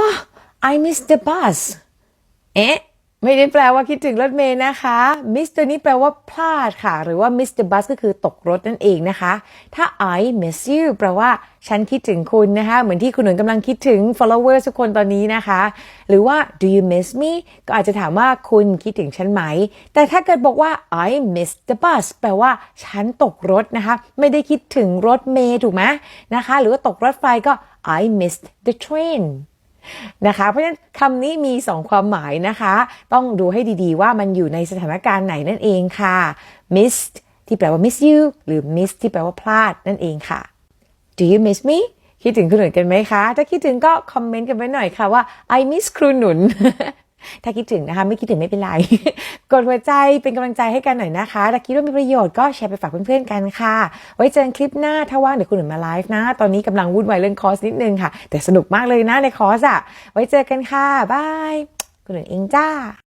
oh I miss the bus เอ๊ะไม่ได้แปลว่าคิดถึงรถเมล์นะคะ miss ตัวนี้แปลว่าพลาดค่ะ หรือว่า miss the bus ก็คือตกรถนั่นเองนะคะ ถ้า I miss you แปลว่าฉันคิดถึงคุณนะคะ เหมือนที่คุณหนุนกำลังคิดถึง follower ทุกคนตอนนี้นะคะ หรือว่า do you miss me ก็อาจจะถามว่าคุณคิดถึงฉันไหม แต่ถ้าเกิดบอกว่า I miss the bus แปลว่าฉันตกรถนะคะ ไม่ได้คิดถึงรถเมล์ถูกไหมนะคะ หรือว่าตกรถไฟก็ I missed the train นะคะ เพราะฉะนั้นคำนี้มี 2 ความหมายนะคะ ต้องดูให้ดีๆ ว่ามันอยู่ในสถานการณ์ไหนนั่นเองค่ะ missed ที่แปลว่า miss you หรือ miss ที่แปลว่าพลาดนั่นเองค่ะ Do you miss me คิดถึงคุณหนุนกันไหมคะ ถ้าคิดถึงก็คอมเมนต์กันไว้หน่อยค่ะว่า I miss ครูหนุน ถ้าคิดถึงนะคะ ไม่คิดถึงไม่เป็นไร กดหัวใจเป็นกำลังใจให้กันหน่อยนะคะ ถ้าคิดว่ามีประโยชน์ก็แชร์ไปฝากเพื่อนๆกันค่ะ ไว้เจอกันคลิปหน้าถ้าว่างเดี๋ยวคุณหนุ่มมาไลฟ์นะ ตอนนี้กำลังวุ่นวายเรื่องคอร์สนิดนึงค่ะ แต่สนุกมากเลยนะในคอร์สอะไว้เจอกันค่ะบายคุณหนุ่มเองจ้า